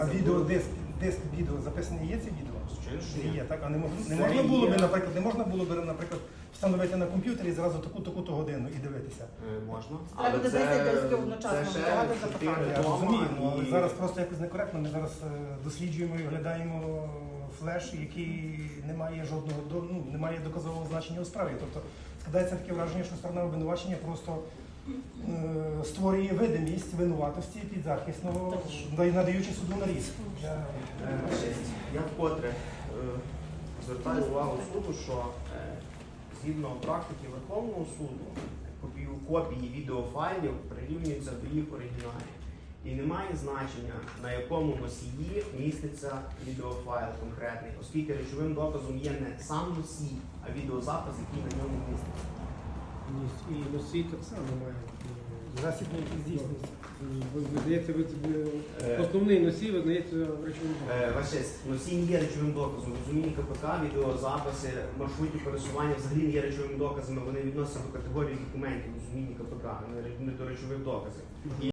А в- відеодиск, диск відео записані є ці відео? Звичайно, Є, так? А не можна, не Це можна було є. би, наприклад, не можна було би, наприклад, встановити на комп'ютері зразу таку таку то годину і дивитися. Е, Можна. Треба буде 10 дисків одночасно це ще витягати, чотири. Я розумію, ну, але і- зараз просто якось некоректно. Ми зараз е, досліджуємо і оглядаємо флеш, який не має жодного до- ну, не має доказового значення у справі. Тобто складається таке враження, що сторона обвинувачення просто створює видимість винуватості підзахисного, да- надаючи суду на. Я- Е. Я вкотре е, звертаю увагу суду, що е, згідно практики Верховного суду копії відеофайлів прирівнюються до їх оригіналів. І немає значення, на якому носії міститься відеофайл конкретний, оскільки речовим доказом є не сам носій, а відеозапис, який на ньому міститься. Ні, І носій так само має. Засіб не здійснюється. Ви видаєте ви Е. основний носій видається речовим блоком. Е, честь, носій не є речовим доказом. Розуміння розумінні КПК, відеозаписи, маршрутів пересування взагалі не є речовими доказами. Вони відносяться до категорії документів в розумінні КПК, а не до речових доказів. І